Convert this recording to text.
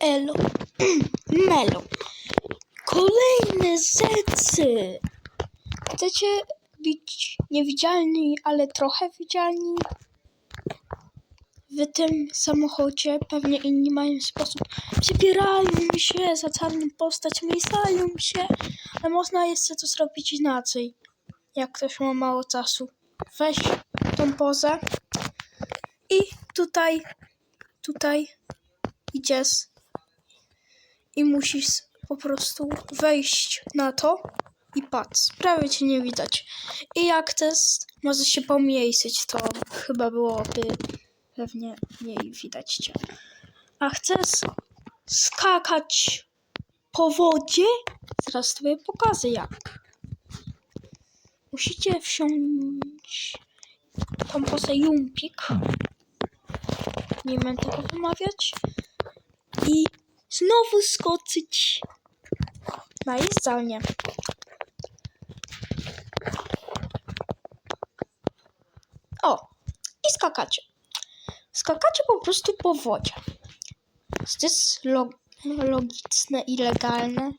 elo. Melo. Kolejne zecy. Chcecie być niewidzialni, ale trochę widzialni? W tym samochodzie pewnie inni mają sposób. Przybierają się za czarną postać, misają się, ale można jeszcze to zrobić inaczej. Jak ktoś ma mało czasu. Weź tą pozę i tutaj, tutaj idziesz i musisz po prostu wejść na to i patrz, prawie cię nie widać. I jak też możesz się pomniejszyć, to chyba byłoby pewnie mniej widać cię. A chcesz skakać po wodzie? Zaraz tobie pokażę jak. Musicie wsiąść tą posę jumpik. Nie wiem tego wymawiać. I znowu skoczyć na jeżdżalnię. O, i skakacie. Skakacie po prostu po wodzie. To jest log- logiczne i legalne.